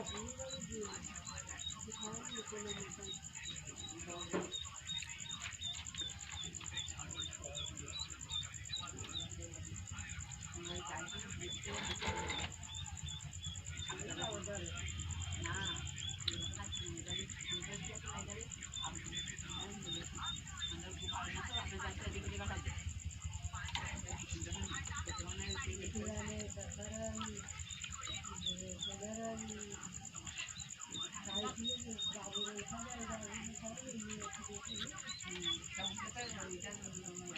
Yeah, I'm going to do it. I'm going to do it.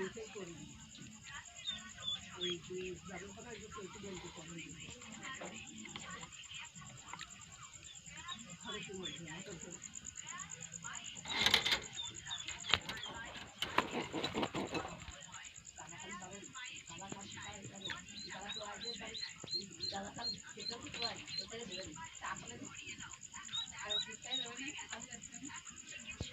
ওইটাই করি ওই যে যাবে কথা একটু বলতে পারব ঘরে কি বলবি মতো তাহলে